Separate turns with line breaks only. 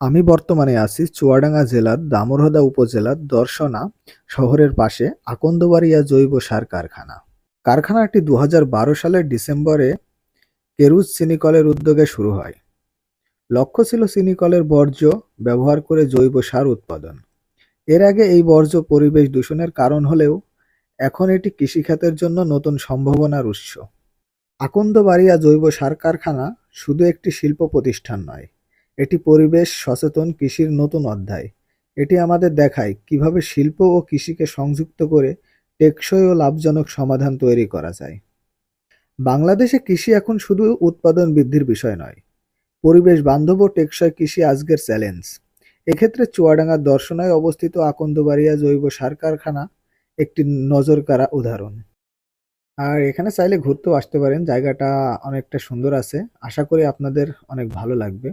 আমি বর্তমানে আছি চুয়াডাঙ্গা জেলার দামোরহদা উপজেলার দর্শনা শহরের পাশে আকন্দবাড়িয়া জৈব সার কারখানা। কারখানাটি দু হাজার বারো সালের ডিসেম্বরে কেরুজ চিনিকলের উদ্যোগে শুরু হয়। লক্ষ্য ছিল চিনিকলের বর্জ্য ব্যবহার করে জৈব সার উৎপাদন। এর আগে এই বর্জ্য পরিবেশ দূষণের কারণ হলেও এখন এটি কৃষিখাতের জন্য নতুন সম্ভাবনার উৎস। আকন্দবাড়িয়া জৈব সার কারখানা শুধু একটি শিল্প প্রতিষ্ঠান নয় এটি পরিবেশ, সচেতন, কৃষির নতুন অধ্যায়। এটি আমাদের দেখায় কীভাবে শিল্প ও কৃষিকে সংযুক্ত করে টেকসই ও লাভজনক সমাধান তৈরি করা যায়। বাংলাদেশে কৃষি এখন শুধু উৎপাদন বৃদ্ধির বিষয় নয়, পরিবেশ বান্ধব ও টেকসই কৃষি আজকের চ্যালেঞ্জ। এক্ষেত্রে চুয়াডাঙ্গার দর্শনায় অবস্থিত আকন্দবাড়িয়া জৈব সার কারখানা একটি নজর কাড়া উদাহরণ। আর এখানে চাইলে ঘুরতেও আসতে পারেন, জায়গাটা অনেকটা সুন্দর আছে। আশা করি আপনাদের অনেক ভালো লাগবে।